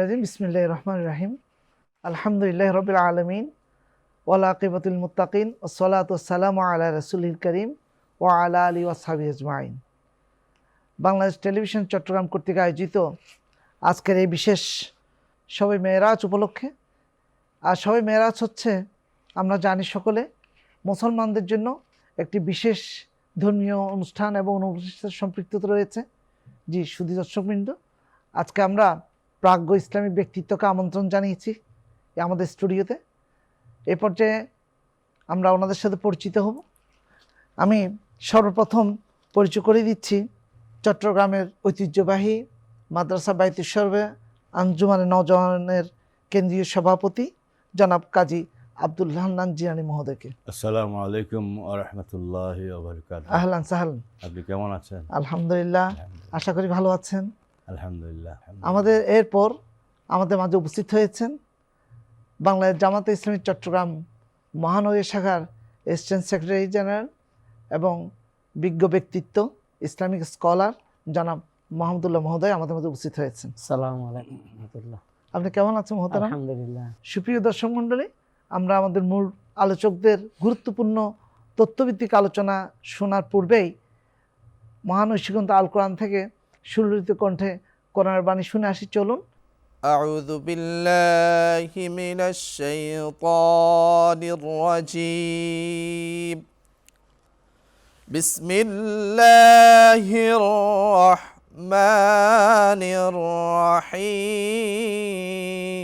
রাজিম বিসমিল্লাহ রহমান রাহিম আলহামদুলিল্লাহ রবিল আলমিন ওয়ালা আকিবতুল মুতাকিন ওসলাত সালাম আলা রসুল করিম ও আলা আলী ওয়াসাবি আজমাইন বাংলাদেশ টেলিভিশন চট্টগ্রাম কর্তৃক আয়োজিত আজকের এই বিশেষ সবে মেয়েরাজ উপলক্ষে। আর সবে মেয়েরাজ হচ্ছে, আমরা জানি সকলে, মুসলমানদের জন্য একটি বিশেষ ধর্মীয় অনুষ্ঠান এবং অনুষ্ঠানের সম্পৃক্ততা রয়েছে। জি, সুধী দর্শকবৃন্দ, আজকে আমরা প্রাজ্ঞ ইসলামিক ব্যক্তিত্বকে আমন্ত্রণ জানিয়েছি আমাদের স্টুডিওতে। এ পর্যায়ে আমরা ওনাদের সাথে পরিচিত হব। আমি সর্বপ্রথম পরিচয় করে দিচ্ছি চট্টগ্রামের ঐতিহ্যবাহী মাদ্রাসা বাইতুসর্বে আঞ্জুমানে নজওয়ানের কেন্দ্রীয় সভাপতি জনাব কাজী আব্দুল হান্নান জিয়ানি মহোদয়কে। আসসালামু আলাইকুম আরহামতুল্লাহ ওবরকাত আহলান সাহলান। আপনি কেমন আছেন? আলহামদুলিল্লাহ। আশা করি ভালো আছেন। আলহামদুলিল্লাহ। আমাদের এরপর আমাদের মাঝে উপস্থিত হয়েছেন বাংলাদেশ জামাতে ইসলামী চট্টগ্রাম মহানগরী শাখার এসিস্ট্যান্ট সেক্রেটারি জেনারেল এবং বিজ্ঞ ব্যক্তিত্ব ইসলামিক স্কলার জনাব মোহাম্মদুল্লাহ মহোদয় আমাদের মধ্যে উপস্থিত হয়েছেন। সালাম আলাইকুম আপনি কেমন আছেন মহতারাম আলহামদুলিল্লাহ। সুপ্রিয় দর্শক মণ্ডলী আমরা আমাদের মূল আলোচকদের গুরুত্বপূর্ণ তথ্যভিত্তিক আলোচনা শোনার পূর্বেই মহান ঐশিকন্ত আল কোরআন থেকে সুললিত কণ্ঠে কোরআনের বাণী শুনে আসি চলুন أعوذ بالله من الشيطان الرجيم بسم الله الرحمن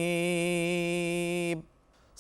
الرحيم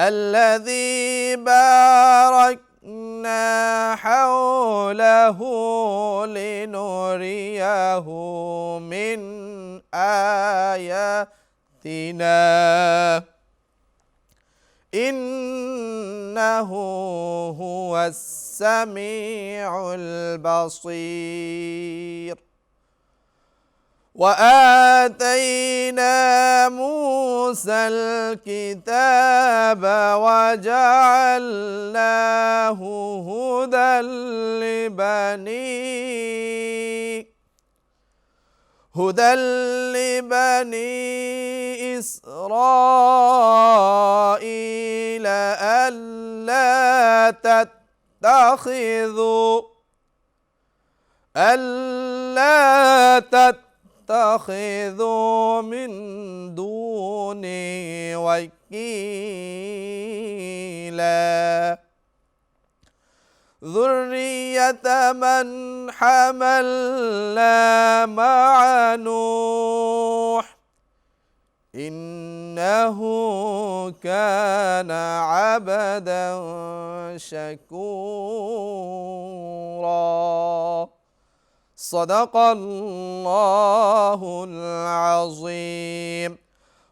الذي باركنا حوله لنريه من آياتنا. إنه هو السميع البصير. وآتينا موسى الكتاب وجعلناه هدى لبني هدى لبني إسرائيل ألا تتخذوا ألا تتخذوا من دوني وكيلا. ذرية من حملنا مع نوح إنه كان عبدا شكورا. صدق الله العظيم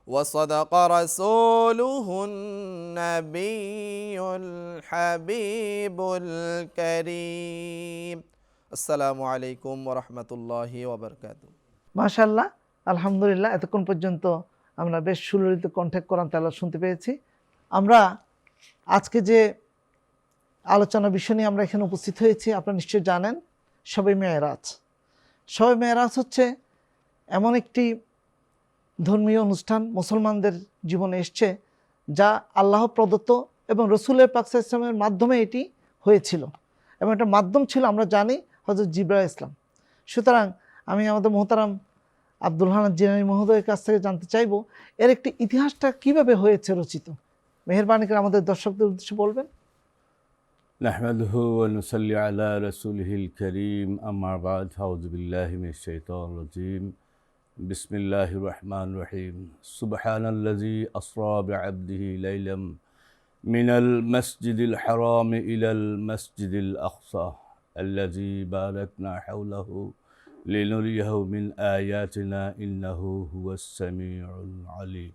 وصدق رسوله النبي الحبيب الكريم السلام عليكم ورحمة الله وبركاته মাশাল্লাহ আলহামদুলিল্লাহ এতক্ষণ পর্যন্ত আমরা বেশ সুললিত কণ্ঠে কোরআন তালা শুনতে পেয়েছি আমরা আজকে যে আলোচনা বিষয় নিয়ে আমরা এখানে উপস্থিত হয়েছি আপনারা নিশ্চয়ই জানেন সবে মেয়েরাজ সবে মেয়েরাজ হচ্ছে এমন একটি ধর্মীয় অনুষ্ঠান মুসলমানদের জীবনে এসছে, যা আল্লাহ প্রদত্ত এবং রসুলের পাকসা ইসলামের মাধ্যমে এটি হয়েছিল এবং একটা মাধ্যম ছিল, আমরা জানি হজরত জিব্রা ইসলাম সুতরাং আমি আমাদের মোহতারাম আব্দুল হানান জিনানি মহোদয়ের কাছ থেকে জানতে চাইব, এর একটি ইতিহাসটা কীভাবে হয়েছে রচিত? মেহরবানি করে আমাদের দর্শকদের উদ্দেশ্যে বলবেন। نحمده ونصلي على رسوله الكريم. أما بعد أعوذ بالله من الشيطان الرجيم. بسم الله الرحمن الرحيم. سبحان الذي أسرى بعبده ليلا من المسجد الحرام إلى المسجد الأقصى الذي باركنا حوله لنريه من آياتنا. إنه هو السميع العليم.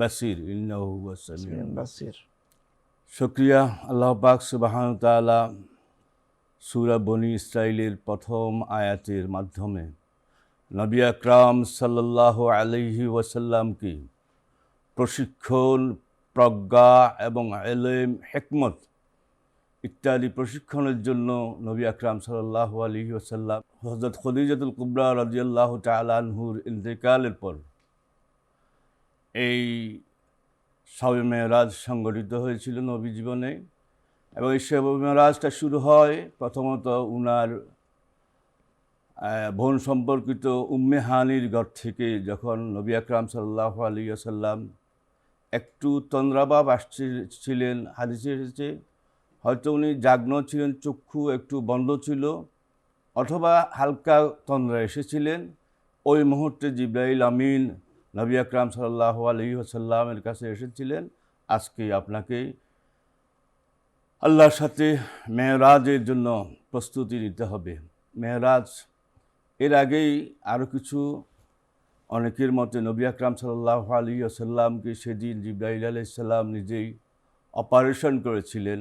بصير إنه هو السميع البصير বাসির শুক্রিয়া। আল্লাহ পাক সুবাহান তাআলা সূরা বনি ইসরাইলের প্রথম আয়াতের মাধ্যমে নবী আকরাম সাল্লাল্লাহু আলাইহি ওয়াসাল্লামকে প্রশিক্ষণ, প্রজ্ঞা এবং এলেম হেকমত ইত্যাদি প্রশিক্ষণের জন্য নবী আকরাম সাল্লাল্লাহু আলাইহি ওয়াসাল্লাম হযরত খদিজাতুল কুবরা রাদিয়াল্লাহু তাআলা আনহুর ইন্তেকালের পর এই শবে মেয়েরাজ সংগঠিত হয়েছিল নবী জীবনে এবং এই শবে মেয়েরাজটা শুরু হয় প্রথমত উনার বোন সম্পর্কিত উম্মেহানির ঘর থেকে যখন নবী আকরাম সাল্লাহ আলী আসাল্লাম একটু তন্দ্রাভাব আসছিলেন, হাদিসে এসেছে, হয়তো উনি জাগ্ন ছিলেন, চক্ষু একটু বন্ধ ছিল অথবা হালকা তন্দ্রা এসেছিলেন। ওই মুহূর্তে জিব্রাইল আমিন নবী আকরাম সাল্লাহ আলী আসাল্লামের কাছে এসেছিলেন। আজকে আপনাকে আল্লাহর সাথে মেহরাজের জন্য প্রস্তুতি নিতে হবে। মেহরাজ, এর আগেই আরও কিছু অনেকের মতে নবী আকরাম সাল্লাহ আলী আসাল্লামকে সেদিন জিব্রাইল আলাইসাল্লাম নিজেই অপারেশন করেছিলেন।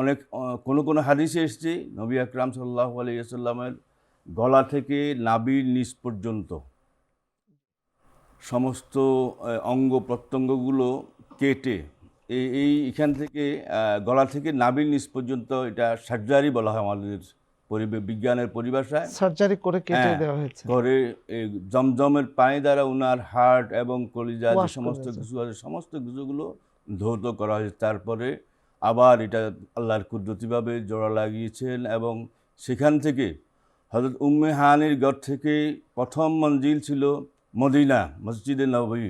অনেক, কোনো কোনো হাদিসে এসেছে, নবী আকরাম সাল্লাহ আলী আসাল্লামের গলা থেকে নাবির নিচ পর্যন্ত। সমস্ত অঙ্গ প্রত্যঙ্গগুলো কেটে এই এই এখান থেকে গলা থেকে নাবির নিচ পর্যন্ত এটা সার্জারি বলা হয় আমাদের পরিবে- বিজ্ঞানের পরিভাষায়। সার্জারি করে কেটে হ্যাঁ, দেওয়া হয়েছে। করে জমজমের পানি দ্বারা উনার হার্ট এবং কলিজা যে সমস্ত কিছু আছে সমস্ত কিছুগুলো ধৌত করা হয়েছে। তারপরে আবার এটা আল্লাহর কুদরতিভাবে জোড়া লাগিয়েছেন এবং সেখান থেকে হজরত উম্মে হানির ঘর থেকে প্রথম মঞ্জিল ছিল মদিনা, মসজিদে নবী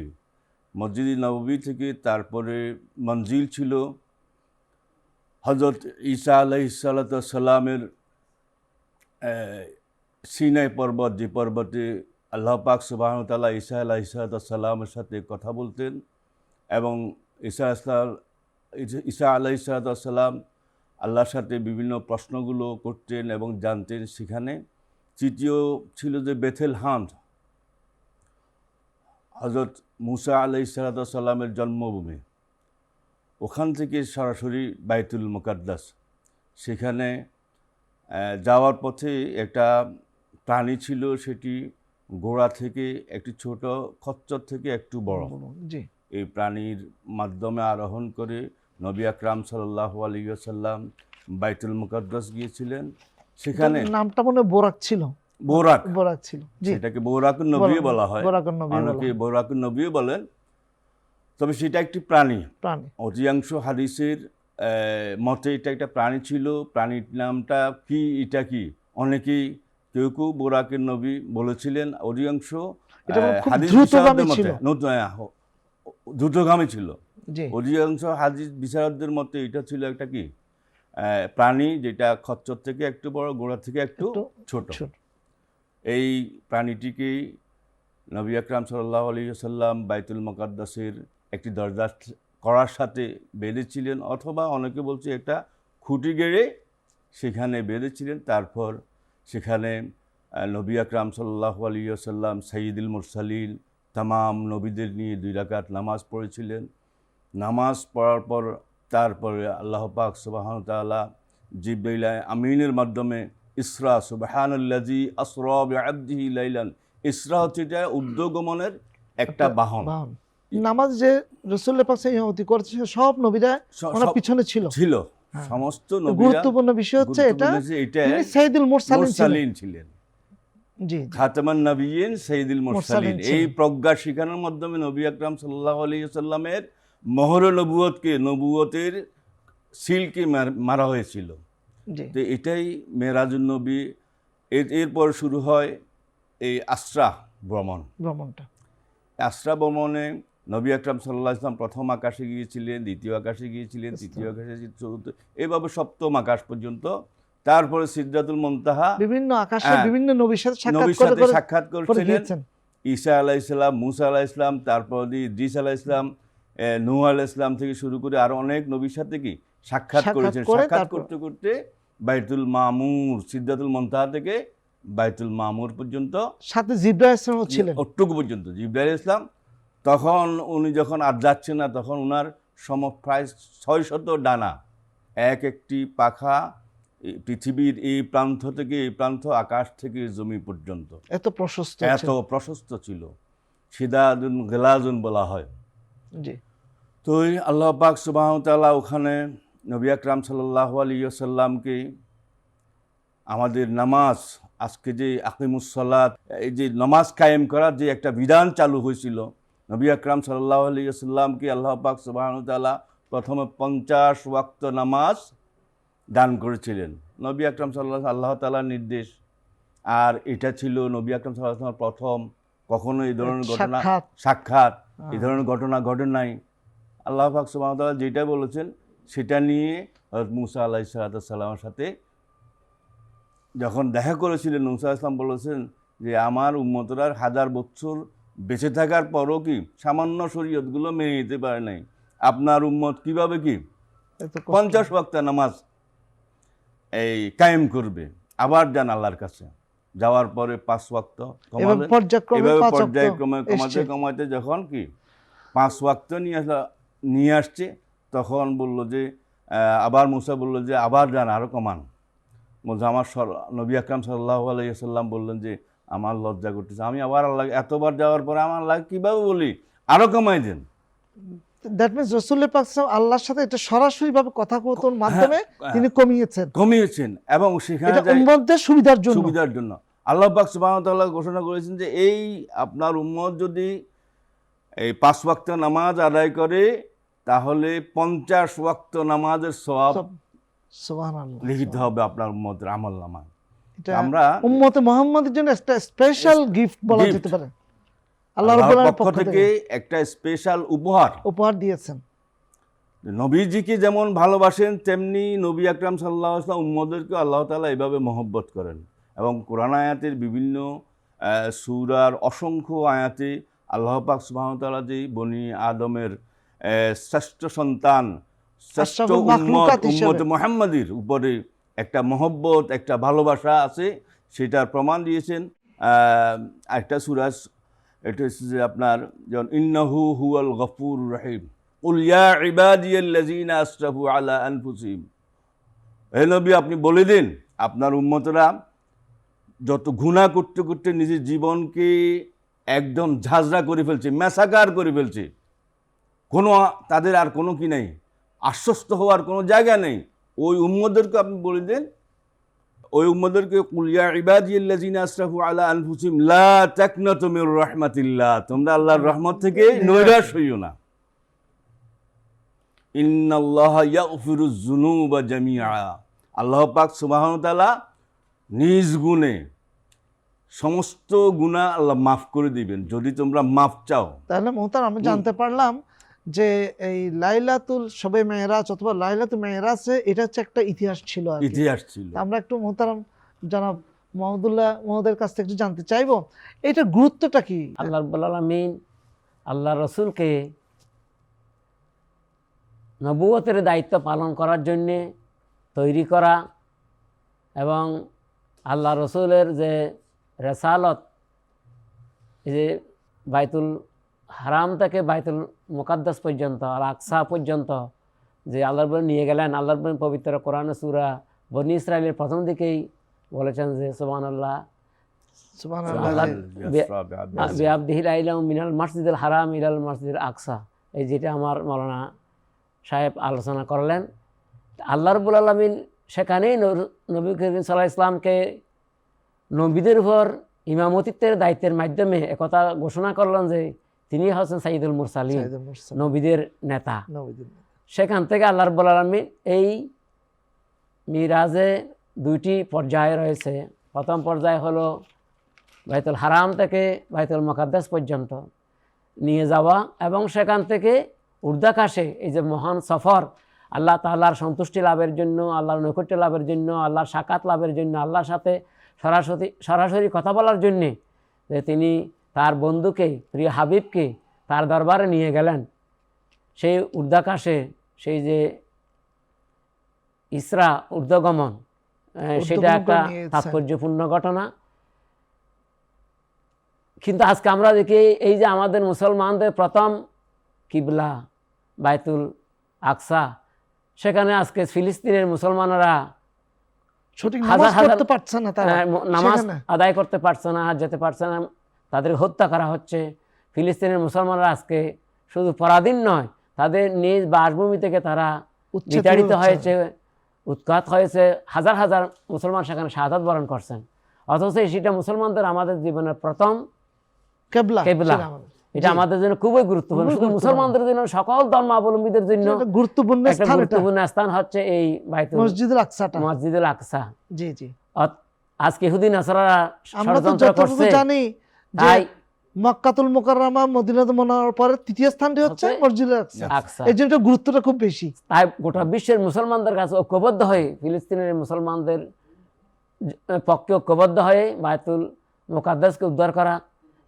মসজিদে নবী থেকে তারপরে মঞ্জিল ছিল। হজরত ঈসা আলাইসাল্লামের সিনাই পর্বত, যে পর্বতে আল্লাহ পাক সুবাহ তাল্লাহ ঈসা আল্লাহ ইসালামের সাথে কথা বলতেন এবং ঈসা আসলাম ঈসা আল্লাহ আল্লাহর সাথে বিভিন্ন প্রশ্নগুলো করতেন এবং জানতেন সেখানে। তৃতীয় ছিল যে বেথেল হান্ট হজরত মুসা আলাই সালামের জন্মভূমি। ওখান থেকে সরাসরি বাইতুল মুকাদ্দাস। সেখানে যাওয়ার পথে একটা প্রাণী ছিল সেটি গোড়া থেকে একটি ছোট খচ্চর থেকে একটু বড়। জি। এই প্রাণীর মাধ্যমে আরোহণ করে নবী আকরাম সাল্লাহ আলী সাল্লাম বাইতুল মুকাদ্দাস গিয়েছিলেন। সেখানে নামটা মনে বোরাক ছিল। বোরাক। বোরাক ছিল। জি। সেটাকে বৌরাকুন নবী বলা হয়। বোরাকুন নবী অনেকে। বৌরাকুন নবী বলেন তবে সেটা একটি প্রাণী। প্রাণী। অধিকাংশ হাদিসের মতে এটা একটা প্রাণী ছিল। প্রাণীর নামটা কি এটা কি? অনেকেই কেউ কেউ বোরাকের নবী বলেছিলেন। অধিকাংশ দ্রুতগামী ছিল। অধিকাংশ হাদিস বিশারদদের মতে এটা ছিল একটা কি? আহ, প্রাণী যেটা খচ্চর থেকে একটু বড় গোড়া থেকে একটু একটু ছোট। ছোট। এই প্রাণীটিকেই নবী আকরাম সাল্লাহ আলী বাইতুল মকাদ্দাসের একটি দরজা করার সাথে বেঁধেছিলেন অথবা অনেকে বলছে একটা খুঁটি গেড়ে সেখানে বেঁধেছিলেন। তারপর সেখানে নবী আকরাম সাল্লাহ আলী সাল্লাম সাইদুল মুরসালিন তামাম নবীদের নিয়ে দুই রাকাত নামাজ পড়েছিলেন। নামাজ পড়ার পর তারপরে আল্লাহ পাক সুবাহ তাআলা জিব্রাইল আমিনের মাধ্যমে ইসরা বিআবদিহি লাইলান। ইসরা হচ্ছে এটা উদ্যোগমনের একটা বাহন। নামাজ যে রসুল্লাহ পাক সাইয়তি করেছে সব নবীরা ওনার পিছনে ছিল। ছিল। হ্যাঁ। সমস্ত গুরুত্বপূর্ণ বিষয় হচ্ছে এটা যে তিনি সাইদুল মুরসালিন ছিলেন। জি। খাতামান নবীন মুরসালিন। এই প্রজ্ঞা শিখানোর মাধ্যমে নবী আকরাম সাল্লাহ আলী সাল্লামের মহর নবুয়তকে নবুয়তের সিলকে মারা হয়েছিল। তো এটাই মেরাজুল নবী। এর এরপর শুরু হয় এই আশ্রা ভ্রমণ। ভ্রমণটা। আশ্রা ভ্রমণে নবী আকরাম সাল্লাহ ইসলাম প্রথম আকাশে গিয়েছিলেন দ্বিতীয় আকাশে গিয়েছিলেন তৃতীয় আকাশে চতুর্থ এইভাবে সপ্তম আকাশ পর্যন্ত। তারপরে সিদ্ধাতুল মন্তাহা বিভিন্ন আকাশে হ্যাঁ। বিভিন্ন নবীর সাথে সাক্ষাৎ করছিলেন। ঈসা আলাহ ইসলাম মুসা আলাহ ইসলাম তারপর ইদ্রিস আলাহ ইসলাম নূহ আলাহ ইসলাম থেকে শুরু করে আরও অনেক নবীর সাথে কি সাক্ষাৎ করেছেন। সাক্ষাৎ করতে করতে বাইতুল মামুর সিদ্ধাতুল মন্তাহা থেকে বাইতুল মামুর পর্যন্ত সাথে জিব্রাইল ইসলামও ছিলেন। অটুকু পর্যন্ত জিব্রাইল ইসলাম। তখন উনি যখন আর যাচ্ছে না তখন ওনার সম প্রায় ছয় শত ডানা এক একটি পাখা পৃথিবীর এই প্রান্ত থেকে এই প্রান্ত আকাশ থেকে জমি পর্যন্ত। এত প্রশস্ত এত প্রশস্ত ছিল। সিদাদুন গেলাজুন বলা হয়। জি। তো আল্লাহ পাক সুবাহতাল্লাহ ওখানে নবী আকরাম সাল্লাহ আলিয়াল্লামকে আমাদের নামাজ আজকে যে আকিমুসলাত এই যে নামাজ কায়েম করার যে একটা বিধান চালু হয়েছিল নবী আকরাম সাল্লাহ আলিয়াল্লামকে আল্লাহ পাক সুবাহতাল্লাহ প্রথমে পঞ্চাশ ওয়াক্ত নামাজ দান করেছিলেন। নবী আকরাম সাল্লাহ আল্লাহ তালার নির্দেশ। আর এটা ছিল নবী আকরাম সাল্লাহ প্রথম কখনো এই ধরনের ঘটনা সাক্ষাৎ। এই হ্যাঁ। ধরনের ঘটনা ঘটে নাই। আল্লাহ পাক সুবহানাহু যেটা বলেছেন সেটা নিয়ে হযরত মুসা আলাইহিস সালামের সাথে যখন দেখা করেছিলেন মুসা ইসলাম বলেছেন যে আমার উম্মতরা হাজার বছর বেঁচে থাকার পরও কি সামান্য শরীয়তগুলো মেনে নিতে পারে নাই? আপনার উম্মত কীভাবে কি পঞ্চাশ ওয়াক্ত নামাজ এই কায়েম করবে? আবার যান আল্লাহর কাছে। যাওয়ার পরে পাঁচ ওয়াক্ত এভাবে পর্যায়ক্রমে কমাতে কমাতে যখন কি পাঁচ ওয়াক্ত নিয়ে আসা নিয়ে আসছে তখন বলল যে আবার মুসা বলল যে আবার যান আরও কমান। বলছে আমার সর নবী আকরাম সাল্লাহ আলাইসাল্লাম বললেন যে আমার লজ্জা করতেছে। আমি আবার আল্লাহ এতবার যাওয়ার পরে আমার আল্লাহ কীভাবে বলি? আরও কমাই দেন। দ্যাট মিনস রসুল পাক আল্লাহর সাথে এটা সরাসরি ভাবে কথা কথন মাধ্যমে হ্যাঁ, তিনি কমিয়েছেন। কমিয়েছেন এবং সেখানে উম্মতদের সুবিধার জন্য। সুবিধার জন্য। আল্লাহ পাক সুবহানাহু ঘোষণা করেছেন যে এই আপনার উম্মত যদি এই পাঁচ ওয়াক্ত নামাজ আদায় করে তাহলে পঞ্চাশ ওয়াক্ত নামাজের সব- লিখিত হবে আপনার উম্মতের আমল নামা আমরা উম্মতে মুহাম্মাদের জন্য একটা স্পেশাল গিফট বলা যেতে পারে। আল্লাহ আল্লাহর রাব্বুল পক্ষ থেকে একটা স্পেশাল উপহার। উপহার দিয়েছেন। নবীজিকে যেমন ভালোবাসেন তেমনি নবী আকরাম সাল্লাহ আসলাম উম্মদেরকে আল্লাহ তাআলা এভাবে মহব্বত করেন। এবং কোরআন আয়াতের বিভিন্ন সূরার অসংখ্য আয়াতে আল্লাহ পাক সুবহানাহু যে বনি আদমের শ্রেষ্ঠ সন্তান শ্রেষ্ঠ উম্মত উম্মত মোহাম্মদীর উপরে একটা মহব্বত একটা ভালোবাসা আছে সেটার প্রমাণ দিয়েছেন। একটা সুরাজ এটা হচ্ছে যে আপনার যেমন ইন্নাহু হুয়াল গফুর রহিম। উল ইয়া ইবাদিয়াল্লাযীনা আসরাফু আলা আনফুসিহিম। হে নবী আপনি বলে দিন আপনার উম্মতরা যত গুনাহ করতে করতে নিজের জীবনকে একদম ঝাঁঝরা করে ফেলছে ম্যাসাকার করে ফেলছে। কোনো তাদের আর কোনো কি নেই। আশ্বস্ত হওয়ার কোনো জায়গা নেই। ওই উম্মদেরকে আপনি বলে দেন, ওই উম্মদেরকে কুলিয়া ইবাদিয়াল্লাযীনা আসরাফু আলা আনফুসিহিম লা তাকনাতু মির রাহমাতিল্লাহ, তোমরা আল্লাহর রহমত থেকে নৈরাশ হইও না। ইন্নাল্লাহ ইয়াগফিরু যুনুবা জামিআ। আল্লাহ পাক সুবহানাহু তাআলা নিজ গুণে সমস্ত গুনাহ আল্লাহ মাফ করে দিবেন। যদি তোমরা মাফ চাও। তাহলে মোহতার আমি জানতে পারলাম যে এই লাইলাতুল সবে মেহরাজ অথবা লাইলাতুল মেহরাজে এটা হচ্ছে একটা ইতিহাস ছিল আর ইতিহাস ছিল। আমরা একটু মোহতারাম জানাব মাহমুদুল্লাহ মহোদয়ের কাছ থেকে একটু জানতে চাইব এটার গুরুত্বটা কি? আল্লাহ রব্বুল আলমিন আল্লাহ রসুলকে নবুয়তের দায়িত্ব পালন করার জন্যে তৈরি করা এবং আল্লাহ রসুলের যে রেসালত এই যে বাইতুল হারাম থেকে বাইতুল মোকাদ্দাস পর্যন্ত আর আকসা পর্যন্ত যে আল্লাহ রব্বুল নিয়ে গেলেন আল্লাহ রব্বুল পবিত্র কোরআন সুরা বনি ইসরায়েলের প্রথম দিকেই বলেছেন যে সোমান আল্লাহ। বেআবদিহিল আইলাম মিনাল মসজিদুল হারাম ইলাল মসজিদুল আকসা। এই যেটা আমার মৌলানা সাহেব আলোচনা করলেন। আল্লাহ রবুল আলমিন সেখানেই নবী করিম সাল্লাহ ইসলামকে নবীদের উপর ইমামতিত্বের দায়িত্বের মাধ্যমে একথা ঘোষণা করলেন যে তিনি হচ্ছেন সাইদুল মুরসালিম নবীদের নেতা। সেখান থেকে আল্লাহ রব্বুল আলমিন এই মিরাজে দুইটি পর্যায় রয়েছে। প্রথম পর্যায় হলো বাইতুল হারাম থেকে বাইতুল মকাদ্দাস পর্যন্ত নিয়ে যাওয়া এবং সেখান থেকে ঊর্ধ্বাকাশে এই যে মহান সফর আল্লাহ তাল্লাহর সন্তুষ্টি লাভের জন্য আল্লাহর নৈকট্য লাভের জন্য আল্লাহর সাকাত লাভের জন্য আল্লাহর সাথে সরাসরি সরাসরি কথা বলার জন্যে যে তিনি তার বন্ধুকে প্রিয় হাবিবকে তার দরবারে নিয়ে গেলেন। সেই ঊর্ধ্বাকাশে সেই যে ইসরা ঊর্ধ্বগমন সেটা একটা তাৎপর্যপূর্ণ ঘটনা। কিন্তু আজকে আমরা দেখি এই যে আমাদের মুসলমানদের প্রথম কিবলা বাইতুল আকসা সেখানে আজকে ফিলিস্তিনের মুসলমানরা সঠিক হাজার নামাজ হাজার- পারছে না তারা। নামাজ আদায় করতে পারছে না যেতে পারছে না। তাদের হত্যা করা হচ্ছে। ফিলিস্তিনের মুসলমানরা আজকে শুধু পরাধীন নয় তাদের নিজ বাসভূমি থেকে তারা বিতাড়িত হয়েছে উৎখাত হয়েছে হাজার হাজার মুসলমান সেখানে শাহাদাত বরণ করছেন। অথচ সেটা মুসলমানদের আমাদের জীবনের প্রথম কেবলা কেবলা। এটা আমাদের জন্য খুবই গুরুত্বপূর্ণ। শুধু মুসলমানদের জন্য সকল ধর্মাবলম্বীদের জন্য গুরুত্বপূর্ণ স্থান গুরুত্বপূর্ণ স্থান হচ্ছে এই বাইতুল মসজিদুল আকসাটা। মসজিদুল আকসা। জি জি। আজকে আমরা তো ষড়যন্ত্র করছে। জানি তাই মক্কাতুল মোকাররমা মদিনাতুল মুনাওয়ারার পরে তৃতীয় স্থানটি হচ্ছে আকসা। এই জন্য গুরুত্বটা খুব বেশি। তাই গোটা বিশ্বের মুসলমানদের কাছে ঐক্যবদ্ধ হয়ে ফিলিস্তিনের মুসলমানদের পক্ষে ঐক্যবদ্ধ হয়ে বায়তুল মোকাদ্দাসকে উদ্ধার করা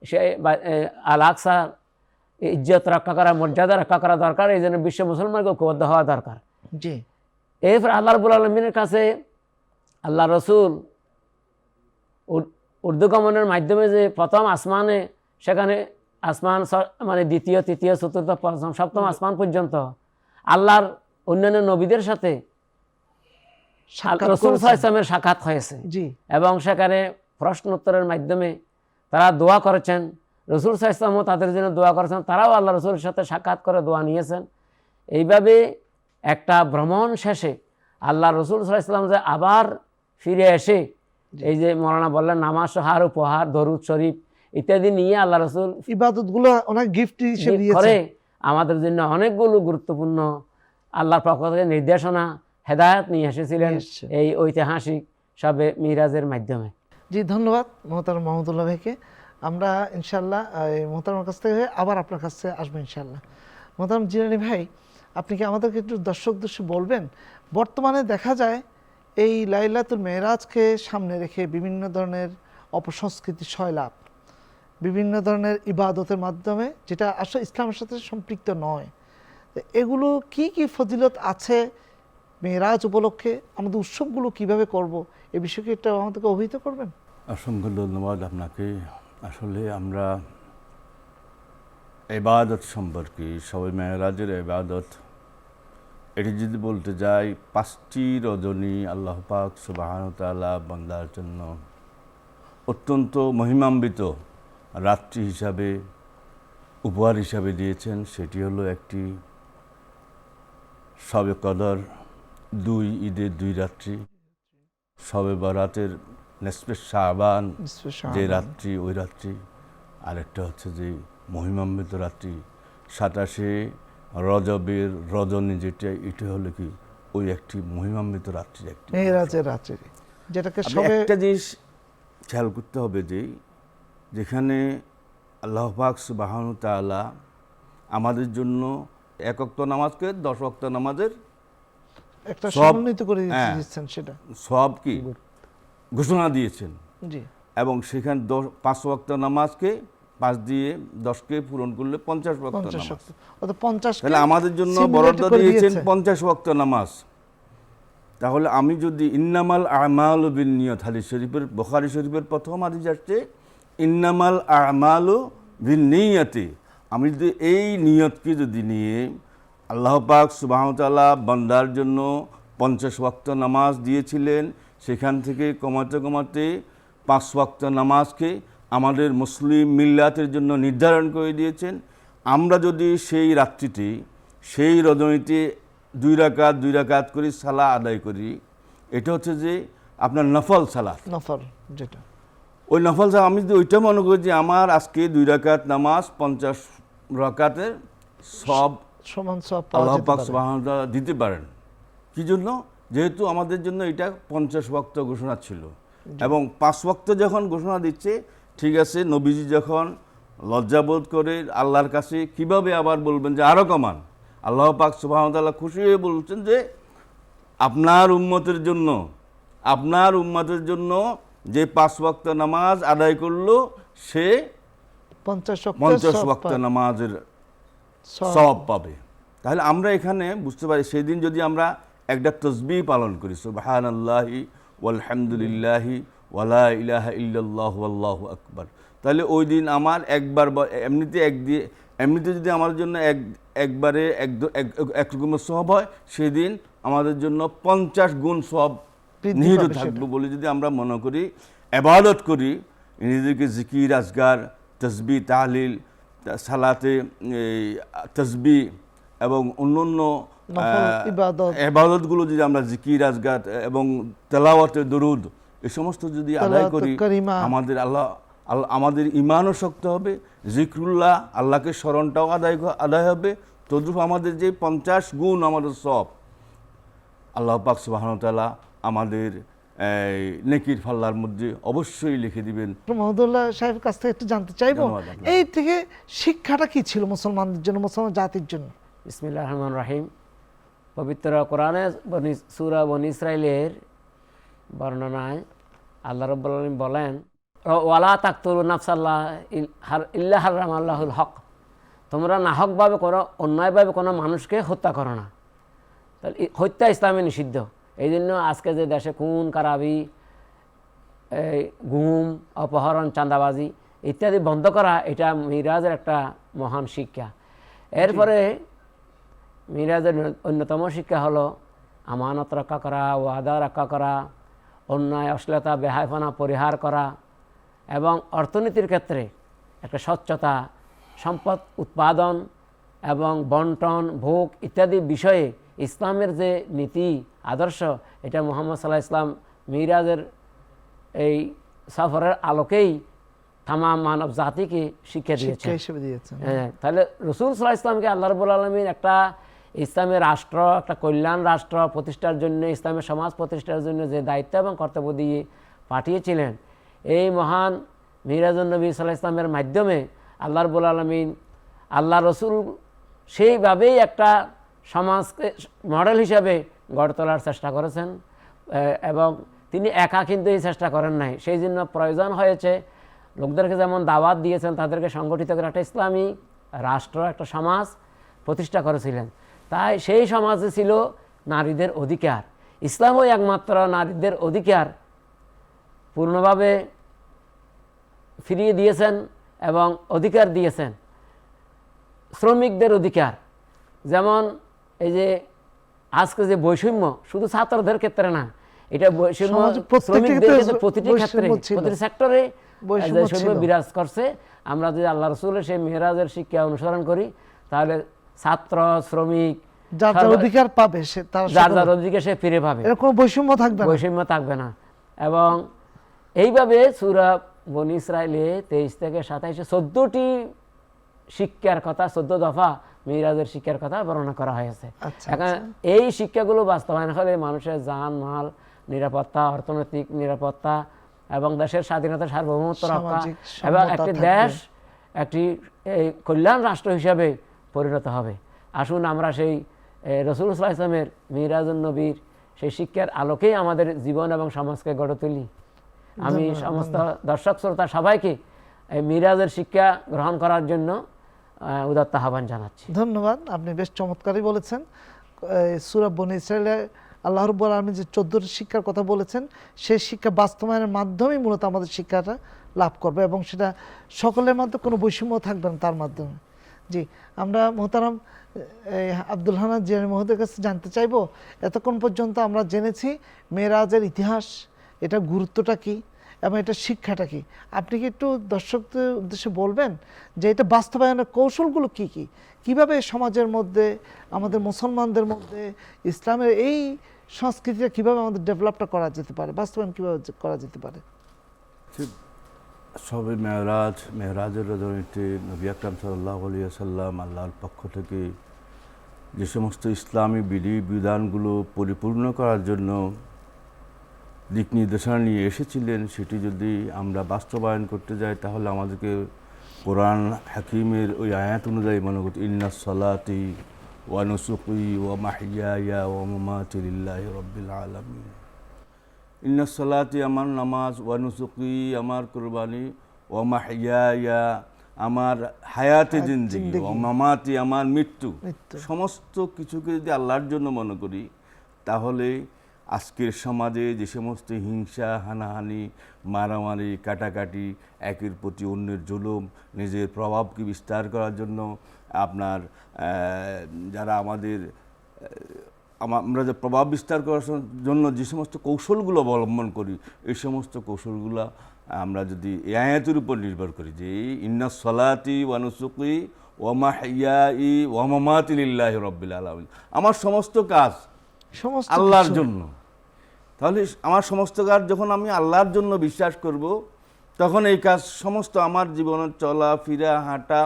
সে আল আকসা ইজ্জত রক্ষা করা মর্যাদা রক্ষা করা দরকার এই জন্য বিশ্ব মুসলমানকে ঐক্যবদ্ধ হওয়া দরকার। জি। এরপর আল্লাহ রবুল আলমিনের কাছে আল্লাহ রসুল উর- উর্দু গমনের মাধ্যমে যে প্রথম আসমানে সেখানে আসমান মানে দ্বিতীয় তৃতীয় চতুর্থ পঞ্চম সপ্তম আসমান পর্যন্ত আল্লাহর অন্যান্য নবীদের সাথে রসুল সাক্ষাৎ হয়েছে। জি। এবং সেখানে প্রশ্ন উত্তরের মাধ্যমে তারা দোয়া করেছেন। রসুল ইসলামও তাদের জন্য দোয়া করেছেন। তারাও আল্লাহ রসুলের সাথে সাক্ষাৎ করে দোয়া নিয়েছেন। এইভাবে একটা ভ্রমণ শেষে আল্লাহ রসুল ইসলাম যে আবার ফিরে এসে এই যে মৌলানা বললেন নামাজ সহার উপহার দরুদ শরীফ ইত্যাদি নিয়ে আল্লাহ রসুল ইবাদতগুলো অনেক গিফট হিসেবে করে আমাদের জন্য অনেকগুলো গুরুত্বপূর্ণ আল্লাহর পক্ষ থেকে নির্দেশনা হেদায়ত নিয়ে এসেছিলেন এই ঐতিহাসিক সবে মিরাজের মাধ্যমে। জি ধন্যবাদ মোহতার মাহমুদুল্লাহ ভাইকে। আমরা ইনশাল্লাহ মোহতারমের কাছ থেকে আবার আপনার কাছে আসব ইনশাল্লাহ মোহতারম জিরানি ভাই আপনি কি আমাদেরকে একটু দর্শক দর্শী বলবেন? বর্তমানে দেখা যায় এই লাইলাতুল মেয়েরাজকে সামনে রেখে বিভিন্ন ধরনের অপসংস্কৃতি সয়লাভ বিভিন্ন ধরনের ইবাদতের মাধ্যমে, যেটা আসলে ইসলামের সাথে সম্পৃক্ত নয়। এগুলো কি কি ফজিলত আছে মেয়েরাজ উপলক্ষে? আমাদের উৎসবগুলো কীভাবে করব? এ বিষয়ে কি একটু আমাদেরকে অভিহিত করবেন? অসংখ্য ধন্যবাদ আপনাকে। আসলে আমরা এবাদত সম্পর্কে, সবাই মেয়েরাজের এবাদত এটি যদি বলতে যাই পাঁচটি রজনী আল্লাহ পাক সুবাহান তালা বান্দার জন্য অত্যন্ত মহিমান্বিত রাত্রি হিসাবে উপহার হিসাবে দিয়েছেন। সেটি হলো একটি সবে কদর দুই ঈদের দুই রাত্রি। সবে বরাতের নেসপে শাহবান যে রাত্রি ওই রাত্রি। আরেকটা হচ্ছে যে মহিমাম্বিত রাত্রি সাতাশে রজবের রজনী যেটা এটা হলো কি? ওই একটি মহিমান্বিত রাত্রি একটি মেয়েরাজের রাত্রে যেটাকে সবে একটা জিনিস খেয়াল করতে হবে যে যেখানে আল্লাহ পাক সুবাহান তাআলা আমাদের জন্য এক অক্ত নামাজকে দশ অক্ত নামাজের একটা সব- সমন্বিত করে হ্যাঁ। দিচ্ছেন সেটা। সব কি? ঘোষণা দিয়েছেন। জি। এবং সেখানে দশ পাঁচ ওয়াক্ত নামাজকে পাঁচ দিয়ে দশকে পূরণ করলে পঞ্চাশ পঞ্চাশ নামাজ। তাহলে আমাদের জন্য বরাদ্দ দিয়েছেন পঞ্চাশ ওয়াক্ত নামাজ। তাহলে আমি যদি ইন্নামাল আমাল বিন নিয়ত হাদিস শরীফের বখারি শরীফের প্রথম হাদিস আসছে ইন্নামাল আমাল বিন নিয়তে আমি যদি এই নিয়তকে যদি নিয়ে আল্লাহ পাক সুবাহতাল্লাহ বন্দার জন্য পঞ্চাশ ওয়াক্ত নামাজ দিয়েছিলেন সেখান থেকে কমাতে কমাতে পাঁচ ওয়াক্ত নামাজকে আমাদের মুসলিম মিল্লাতের জন্য নির্ধারণ করে দিয়েছেন। আমরা যদি সেই রাত্রিতে সেই রজনীতে দুই রাকাত দুই রাকাত করে সালা আদায় করি এটা হচ্ছে যে আপনার নফল সালাত। নফর যেটা। ওই নফল সালাত আমি যদি ওইটা মনে করি যে আমার আজকে দুই রাকাত নামাজ পঞ্চাশ রাকাতের সব সমান সব আল্লাহ পাক দিতে পারেন। কি জন্য? যেহেতু আমাদের জন্য এটা পঞ্চাশ ওয়াক্ত ঘোষণা ছিল। এবং পাঁচ ওয়াক্ত যখন ঘোষণা দিচ্ছে ঠিক আছে নবীজি যখন লজ্জাবোধ করে আল্লাহর কাছে কীভাবে আবার বলবেন যে আরও কমান? আল্লাহ পাক তাআলা খুশি হয়ে বলছেন যে আপনার উম্মতের জন্য আপনার উম্মতের জন্য যে পাঁচ ওয়াক্ত নামাজ আদায় করল সে পঞ্চাশ ওয়াক্ত নামাজের সব পাবে। তাহলে আমরা এখানে বুঝতে পারি সেই দিন যদি আমরা একটা তসবি পালন করি সুবাহান আল্লাহি ওয়ালহামদুলিল্লাহি ওয়ালা ইলাহা ইল্লাল্লাহু আল্লাহু আকবার তাহলে ওই দিন আমার একবার বা- এমনিতে এক দিয়ে এমনিতে যদি আমার জন্য এক একবারে এক রকমের সব হয় সেদিন আমাদের জন্য পঞ্চাশ গুণ সব নিহিত থাকবে বলে যদি আমরা মনে করি এবাদত করি নিজেদেরকে জিকির আজগার তসবি তাহলিল সালাতে এই, তসবি এবং অন্য অন্য। এবাদতগুলো যদি আমরা জিকির আজগার এবং তেলাওয়াতে দরুদ এই সমস্ত যদি আদায় করি আমাদের আল্লাহ আল্লাহ আমাদের ইমানও শক্ত হবে জিক্রুল্লাহ আল্লাহকে স্মরণটাও আদায় আদায় হবে। তদ্রুপ আমাদের যে পঞ্চাশ গুণ আমাদের সব আল্লাহ পাক সুবাহতাল্লাহ আমাদের এই, নেকির ফাল্লার মধ্যে অবশ্যই লিখে দিবেন। মহদুল্লাহ সাহেবের কাছ থেকে একটু জানতে চাইব। এই থেকে শিক্ষাটা কি ছিল মুসলমানদের জন্য মুসলমান জাতির জন্য? ইসমিল্লাহ রহমান রাহিম। পবিত্র কোরআনে বনি সুরা বনি ইসরায়েলের বর্ণনায় আল্লাহ রব্বুল আলম বলেন ওয়ালা তাকতুল নাফসাল্লাহ ইল্লা হারাম আল্লাহুল হক। তোমরা নাহকভাবে কোনো অন্যায়ভাবে কোনো মানুষকে হত্যা করো না। তাহলে হত্যা ইসলামে নিষিদ্ধ। এই জন্য আজকে যে দেশে খুন, কারাবি গুম, অপহরণ, চাঁদাবাজি ইত্যাদি বন্ধ করা, এটা মিরাজের একটা মহান শিক্ষা। এরপরে মিরাজের অন্যতম শিক্ষা হলো, আমানত রক্ষা করা, ওয়াদা রক্ষা করা অন্যায় অশ্লীলতা বেহায়ফানা পরিহার করা এবং অর্থনীতির ক্ষেত্রে একটা স্বচ্ছতা সম্পদ উৎপাদন এবং বন্টন ভোগ ইত্যাদি বিষয়ে ইসলামের যে নীতি আদর্শ এটা মোহাম্মদ সাল্লাহ ইসলাম মিরাজের এই সফরের আলোকেই তামাম মানব জাতিকে শিক্ষা দিয়েছেন। হ্যাঁ তাহলে রসুল সাল্লাহ ইসলামকে আল্লাহ রবুল আলমীর একটা ইসলামের রাষ্ট্র, একটা কল্যাণ রাষ্ট্র প্রতিষ্ঠার জন্য, ইসলামের সমাজ প্রতিষ্ঠার জন্য যে দায়িত্ব এবং কর্তব্য দিয়ে পাঠিয়েছিলেন, এই মহান মিরাজুল নবী সাল্লাহ ইসলামের মাধ্যমে আল্লাহ রবুল আলমিন, আল্লাহ রসুল সেইভাবেই একটা সমাজকে মডেল হিসাবে গড়ে তোলার চেষ্টা করেছেন এবং তিনি একা কিন্তু এই চেষ্টা করেন নাই। সেই জন্য প্রয়োজন হয়েছে, লোকদেরকে যেমন দাওয়াত দিয়েছেন, তাদেরকে সংগঠিত করে একটা ইসলামী রাষ্ট্র, একটা সমাজ প্রতিষ্ঠা করেছিলেন। তাই সেই সমাজে ছিল নারীদের অধিকার। ইসলামই একমাত্র নারীদের অধিকার। পূর্ণভাবে ফিরিয়ে দিয়েছেন এবং অধিকার দিয়েছেন। শ্রমিকদের অধিকার। যেমন এই যে আজকে যে বৈষম্য শুধু ছাত্রদের ক্ষেত্রে না এটা বৈষম্য শ্রমিকদের প্রতিটি ক্ষেত্রে প্রতিটি সেক্টরে বিরাজ করছে আমরা যদি আল্লাহ রসুলের সেই মেহরাজের শিক্ষা অনুসরণ করি তাহলে ছাত্র শ্রমিক যার যার অধিকার পাবে সে তার যার যার অধিকার সে ফিরে পাবে। এর কোনো বৈষম্য থাকবে বৈষম্য থাকবে না। এবং এইভাবে সুরা বনি ইসরায়েলে তেইশ থেকে সাতাইশে চোদ্দোটি শিক্ষার কথা চোদ্দ দফা মিরাজের শিক্ষার কথা বর্ণনা করা হয়েছে। আচ্ছা, এখন এই শিক্ষাগুলো বাস্তবায়ন হলে মানুষের জান মাল নিরাপত্তা অর্থনৈতিক নিরাপত্তা এবং দেশের স্বাধীনতা সার্বভৌমত্ব রক্ষা এবং একটি দেশ একটি এই কল্যাণ রাষ্ট্র হিসাবে পরিণত হবে। আসুন আমরা সেই রসুল ইসলামের মিরাজুল নবীর সেই শিক্ষার আলোকেই আমাদের জীবন এবং সমাজকে গড়ে তুলি। আমি সমস্ত দর্শক শ্রোতা সবাইকে এই মিরাজের শিক্ষা গ্রহণ করার জন্য উদাত্ত আহ্বান জানাচ্ছি। ধন্যবাদ আপনি বেশ চমৎকারই বলেছেন। সুরা বনি ইসরায়েলে আল্লাহ রব্বুল আলমী যে চোদ্দোটি শিক্ষার কথা বলেছেন সেই শিক্ষা বাস্তবায়নের মাধ্যমেই মূলত আমাদের শিক্ষাটা লাভ করবে এবং সেটা সকলের মধ্যে কোনো বৈষম্য থাকবে না তার মাধ্যমে। জি, আমরা মোহতারাম আব্দুল হানান জিয়ানি মহোদয়ের কাছে জানতে চাইব, এতক্ষণ পর্যন্ত আমরা জেনেছি মেয়েরাজের ইতিহাস, এটা গুরুত্বটা কি এবং এটা শিক্ষাটা কি। আপনি কি একটু দর্শকদের উদ্দেশ্যে বলবেন যে এটা বাস্তবায়নের কৌশলগুলো কি কি? কীভাবে সমাজের মধ্যে, আমাদের মুসলমানদের মধ্যে, ইসলামের এই সংস্কৃতিটা কীভাবে আমাদের ডেভেলপটা করা যেতে পারে, বাস্তবায়ন কীভাবে করা যেতে পারে? সবে মেহরাজ, মেহরাজের রজনীতে নবী আকরাম সাল্লাহ আলিয়া সাল্লাম আল্লাহর পক্ষ থেকে যে সমস্ত ইসলামী বিধি, বিধানগুলো পরিপূর্ণ করার জন্য দিক নির্দেশনা নিয়ে এসেছিলেন, সেটি যদি আমরা বাস্তবায়ন করতে যাই, তাহলে আমাদেরকে কোরআন হাকিমের ওই আয়াত অনুযায়ী মনে করতে ইন্না সলাতি ওয়া নুসুকি ওয়া মাহিয়া ওয়া মামাতি লিল্লাহি রব্বিল আলামিন। ইন্না সলাতি আমার নামাজ ওয়া নুসুকি আমার কুরবানি ও মাহিয়া আমার হায়াতে জিন্দিগি ও মামাতি আমার মৃত্যু। সমস্ত কিছুকে যদি আল্লাহর জন্য মনে করি তাহলে আজকের সমাজে যে সমস্ত হিংসা হানাহানি মারামারি কাটাকাটি একের প্রতি অন্যের জুলুম নিজের প্রভাবকে বিস্তার করার জন্য আপনার যারা আমাদের আমা- আমরা যে প্রভাব বিস্তার করার জন্য যে সমস্ত কৌশলগুলো অবলম্বন করি এই সমস্ত কৌশলগুলো আমরা যদি এই আয়াতের উপর নির্ভর করি যে ইন্না সলাতি ওয়ানুসুকি ওয়ামা হিয়াই ওয়ামামাতিল্লাহ রব্বিল আলমিন। আমার সমস্ত কাজ সমস্ত আল্লাহর জন্য। তাহলে আমার সমস্ত কাজ যখন আমি আল্লাহর জন্য বিশ্বাস করব তখন এই কাজ সমস্ত আমার জীবনের চলা ফিরা হাঁটা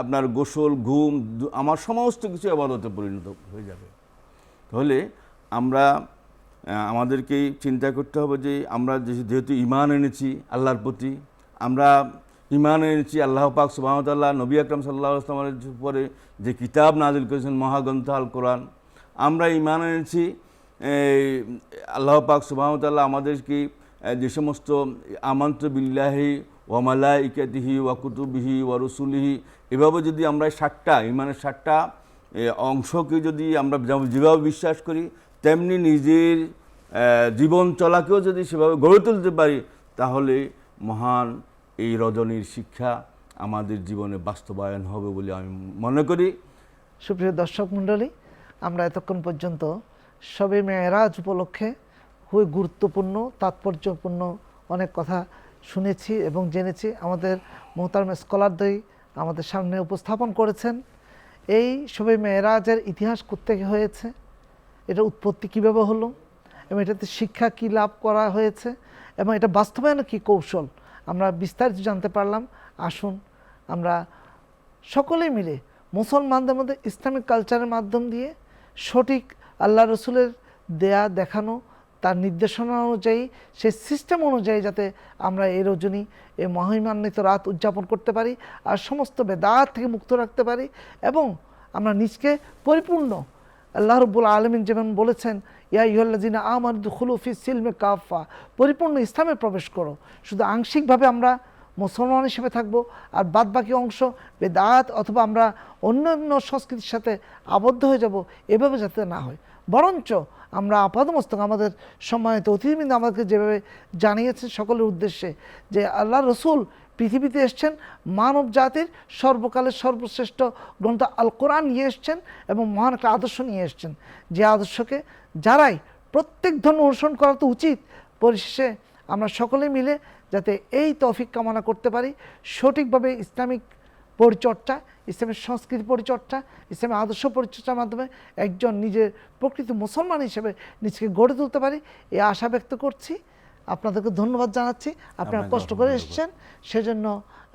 আপনার গোসল ঘুম আমার সমস্ত কিছু আবাদতে পরিণত হয়ে যাবে। তাহলে আমরা আমাদেরকেই চিন্তা করতে হবে যে আমরা যেহেতু ইমান এনেছি আল্লাহর প্রতি, আমরা ইমান এনেছি আল্লাহ পাক সুবাহতাল্লাহ নবী আকরম সাল্লাহ উপরে যে কিতাব নাজিল করেছেন মহাগ্রন্থ আল কোরআন, আমরা ইমান এনেছি আল্লাহ পাক সুবাহতাল্লাহ আমাদেরকে যে সমস্ত আমন্ত বিল্লাহি ওয়ামালা ইকাতিহি ওয়াকুতুবিহি ওয়ারসুলিহি এভাবে যদি আমরা ষাটটা ইমানের ষাটটা অংশকে যদি আমরা যেভাবে বিশ্বাস করি, তেমনি নিজের জীবন চলাকেও যদি সেভাবে গড়ে তুলতে পারি, তাহলে মহান এই রজনীর শিক্ষা আমাদের জীবনে বাস্তবায়ন হবে বলে আমি মনে করি। সুপ্রিয় দর্শক মণ্ডলী, আমরা এতক্ষণ পর্যন্ত সবে মেয়েরাজ উপলক্ষে খুবই গুরুত্বপূর্ণ, তাৎপর্যপূর্ণ অনেক কথা শুনেছি এবং জেনেছি। আমাদের মোহতারম স্কলারদ্বয়ী আমাদের সামনে উপস্থাপন করেছেন। এই সবে মেয়েরাজের ইতিহাস কোথেকে হয়েছে? এটা উৎপত্তি কীভাবে হলো? এবং এটাতে শিক্ষা কী লাভ করা হয়েছে? এবং এটা বাস্তবায়নের কী কৌশল? আমরা বিস্তারিত জানতে পারলাম। আসুন, আমরা সকলেই মিলে মুসলমানদের মধ্যে ইসলামিক কালচারের মাধ্যম দিয়ে সঠিক আল্লাহ রসুলের দেয়া দেখানো তার নির্দেশনা অনুযায়ী, সেই সিস্টেম অনুযায়ী যাতে আমরা এই রজনী এই মহিমান্বিত রাত উদযাপন করতে পারি আর সমস্ত বেদাত থেকে মুক্ত রাখতে পারি এবং আমরা নিজকে পরিপূর্ণ। আল্লাহ রব্বুল আলমিন যেমন বলেছেন, ইয়া ইহল্লাজিনা আমার দুখুলুফি সিলমে কাফা পরিপূর্ণ ইসলামে প্রবেশ করো। শুধু আংশিকভাবে আমরা মুসলমান হিসেবে থাকব আর বাদ বাকি অংশ বেদাত অথবা আমরা অন্য অন্য সংস্কৃতির সাথে আবদ্ধ হয়ে যাব এভাবে যাতে না হয়। বরঞ্চ আমরা আপাদমস্তক, আমাদের সম্মানিত অতিথিবৃন্দ আমাদেরকে যেভাবে জানিয়েছেন সকলের উদ্দেশ্যে যে আল্লাহ রসুল পৃথিবীতে এসছেন, মানব জাতির সর্বকালের সর্বশ্রেষ্ঠ গ্রন্থ আল কোরআন নিয়ে এসছেন এবং মহান একটা আদর্শ নিয়ে এসছেন। যে আদর্শকে যারাই প্রত্যেক ধর্ম অনুসরণ করা তো উচিত, পরিশেষে আমরা সকলে মিলে যাতে এই তৌফিক কামনা করতে পারি, সঠিকভাবে ইসলামিক পরিচর্চা ইসলামের সংস্কৃতি পরিচর্চা ইসলামের আদর্শ পরিচর্যার মাধ্যমে একজন নিজের প্রকৃত মুসলমান হিসেবে নিজেকে গড়ে তুলতে পারি। এই আশা ব্যক্ত করছি। আপনাদেরকে ধন্যবাদ জানাচ্ছি। আপনারা কষ্ট করে এসছেন। সেজন্য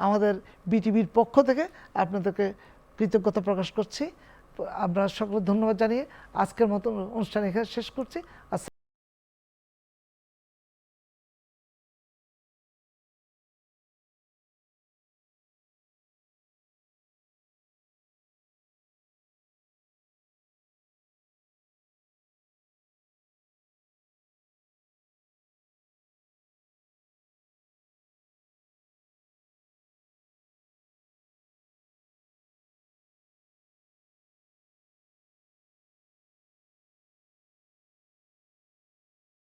আমাদের বিটিভির পক্ষ থেকে আপনাদেরকে কৃতজ্ঞতা প্রকাশ করছি। আমরা সকলে ধন্যবাদ জানিয়ে আজকের মতো অনুষ্ঠান এখানে শেষ করছি।